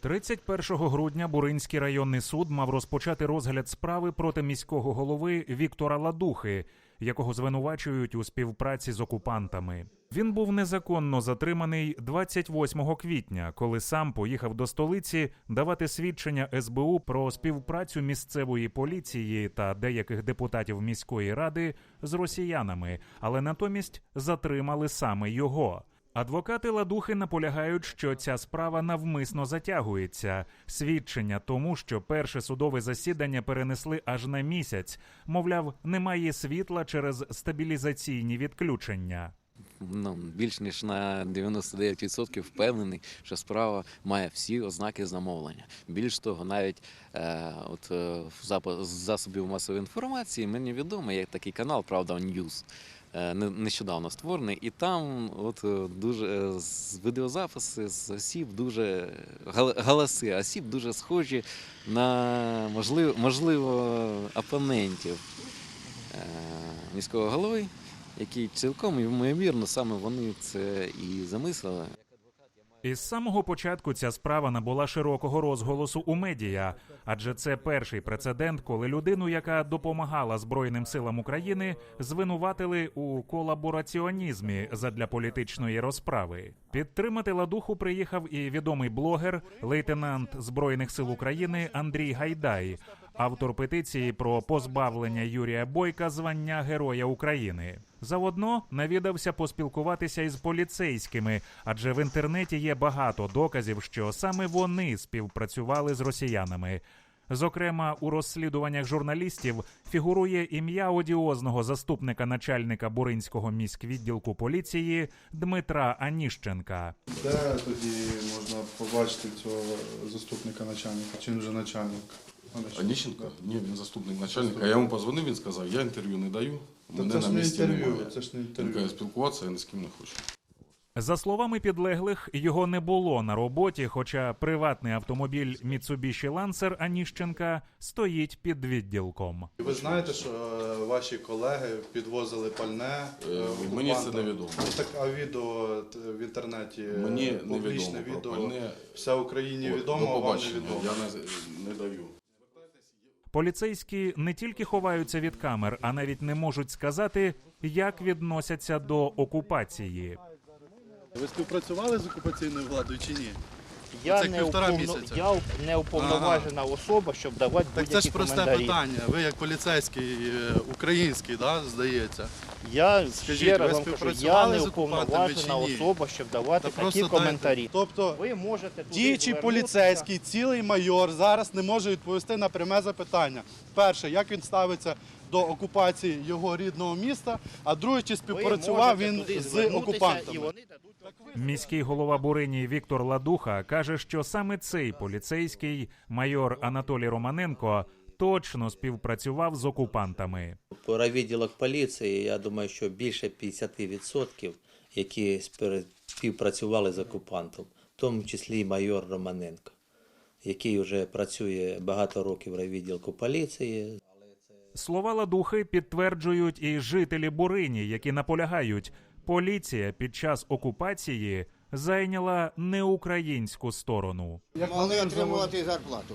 31 грудня Буринський районний суд мав розпочати розгляд справи проти міського голови Віктора Ладухи, якого звинувачують у співпраці з окупантами. Він був незаконно затриманий 28 квітня, коли сам поїхав до столиці давати свідчення СБУ про співпрацю місцевої поліції та деяких депутатів міської ради з росіянами, але натомість затримали саме його. Адвокати Ладухи наполягають, що ця справа навмисно затягується. Свідчення тому, що перше судове засідання перенесли аж на місяць. Мовляв, немає світла через стабілізаційні відключення. Ну, більш ніж на 99% впевнений, що справа має всі ознаки замовлення. Більш того, навіть е, от, е, в засобів масової інформації мені відомо, є такий канал Правда Ньюз. е, не- Нещодавно створений, і там от е, дуже з відеозаписи з осіб дуже гал- голоси осіб дуже схожі на можливо, можливо опонентів міського голови які цілком ймовірно саме вони це і замислили. Із самого початку ця справа набула широкого розголосу у медіа, адже це перший прецедент, коли людину, яка допомагала Збройним силам України, звинуватили у колабораціонізмі задля політичної розправи. Підтримати ладуху приїхав і відомий блогер, лейтенант Збройних сил України Андрій Гайдай, автор петиції про позбавлення Юрія Бойка звання Героя України. Заводно навідався поспілкуватися із поліцейськими, адже в інтернеті є багато доказів, що саме вони співпрацювали з росіянами. Зокрема, у розслідуваннях журналістів фігурує ім'я одіозного заступника начальника Буринського міськвідділку поліції Дмитра Аніщенка. Де тоді можна побачити цього заступника начальника? Чи він вже начальник? Аніщенко? Ні, він заступник начальника. Я йому позвонив, він сказав, я інтерв'ю не даю. Та Мене це на ж не місці інтерв'ю, немає. це ж не Він інтерв'ю. каже, спілкуватися я ні з ким не хочу. За словами підлеглих, його не було на роботі, хоча приватний автомобіль Mitsubishi Lancer Аніщенка стоїть під відділком. Ви знаєте, що е, ваші колеги підвозили пальне? Е, е, мені це окупантам? невідомо. Ну, Так, а відео т- в інтернеті е, Мені публічне невідомо про відео. пальне. Все Україні От, відомо, До а вам не побачення. відомо. Я не, не даю. Поліцейські не тільки ховаються від камер, а навіть не можуть сказати, як відносяться до окупації. Ви співпрацювали з окупаційною владою чи ні? Я Це не, півтора уповно... місяця. я не уповноважена особа, щоб давати Так це ж просте коментарі. питання. Ви як поліцейський е, український, да, здається. Я Скажіть, ще раз ви вам кажу, я співпрацювали не з окупантами уповноважена ні? особа, щоб давати Та такі просто дайте. коментарі. Тобто Ви можете туди Діючий звернутися. поліцейський, цілий майор зараз не може відповісти на пряме запитання. Перше, як він ставиться до окупації його рідного міста, а друге, чи Ви співпрацював можете він туди з звернутися, І окупантами. вони дадуть вам Міський голова Бурині Віктор Ладуха каже, що саме цей поліцейський майор Анатолій Романенко точно співпрацював з окупантами. По райвідділок поліції, я думаю, що більше 50%, які співпрацювали з окупантом, в тому числі і майор Романенко, який вже працює багато років в райвідділку поліції. Слова Ладухи підтверджують і жителі Бурині, які наполягають, поліція під час окупації зайняла неукраїнську сторону. Як Могли отримувати зарплату.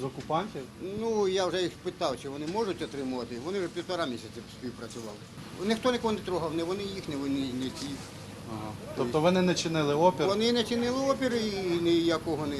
З окупантів? Ну, я вже їх питав, чи вони можуть отримувати. Вони вже півтора місяці співпрацювали. Ніхто нікого не трогав, не вони їх, не вони не ті. Ага. Тобто вони не чинили опір? Вони не чинили опір і ніякого не.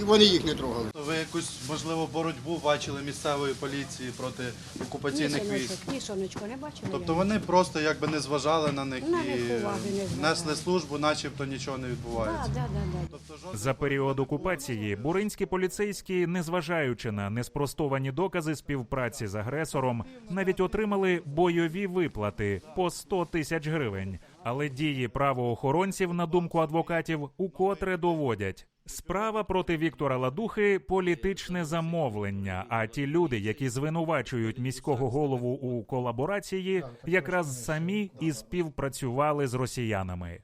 І вони їх не трогали. Ви якусь, можливо, боротьбу бачили місцевої поліції проти окупаційних Ні, військ? ні, сонечко, не бачила. Тобто я. вони просто якби не зважали на них На і не несли службу, начебто нічого не відбувається. да, да, да. Тобто жодних За період окупації буринські поліцейські, незважаючи на неспростовані докази співпраці з агресором, навіть отримали бойові виплати по 100 тисяч гривень. Але дії правоохоронців, на думку адвокатів, укотре доводять. Справа проти Віктора Ладухи політичне замовлення. А ті люди, які звинувачують міського голову у колаборації, якраз самі і співпрацювали з росіянами.